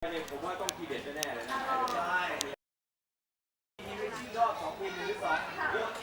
เนี่ยผมว่าต้องทีเด็ดแน่ๆเลยนะใช่มีวิธีรอบสองปีหรือสอง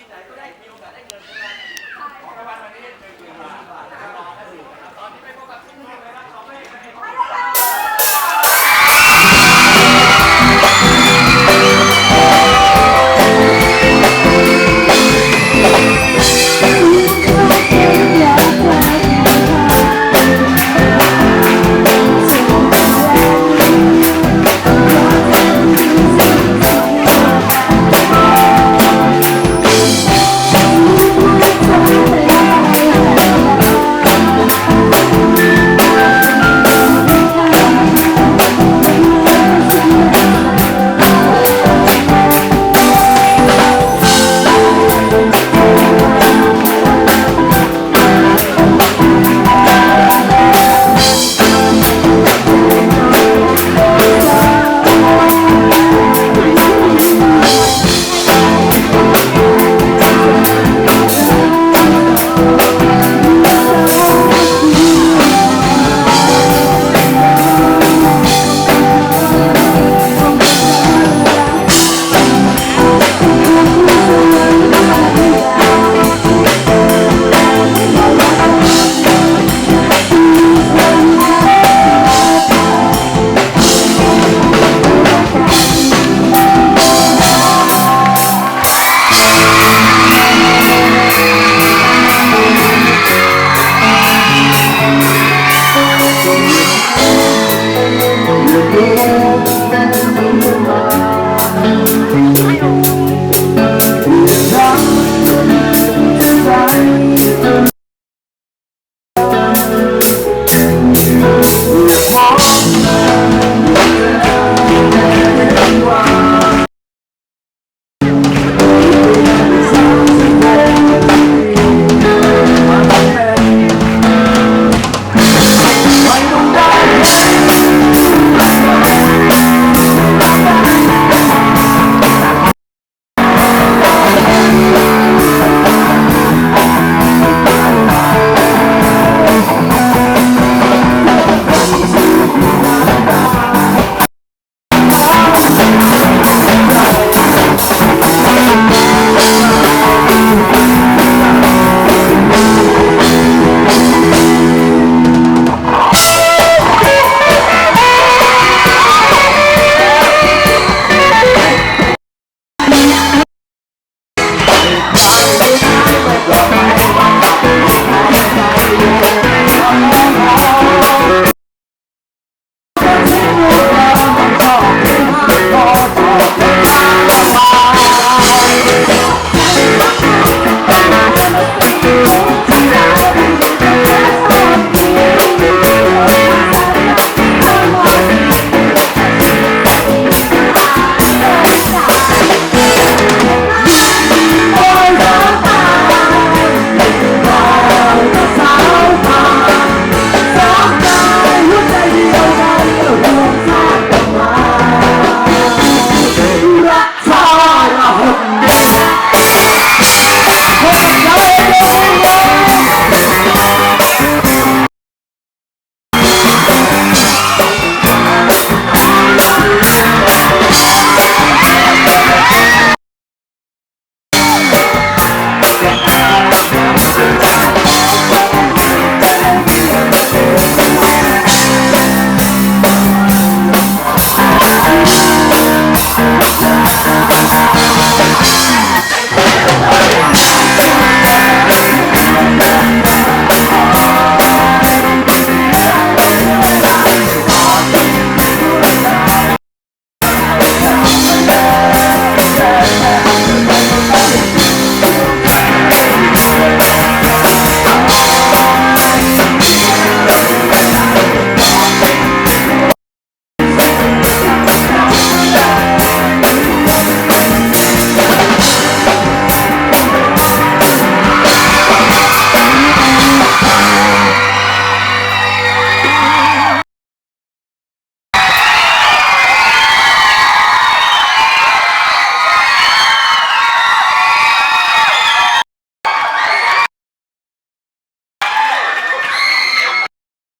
sorry. Oh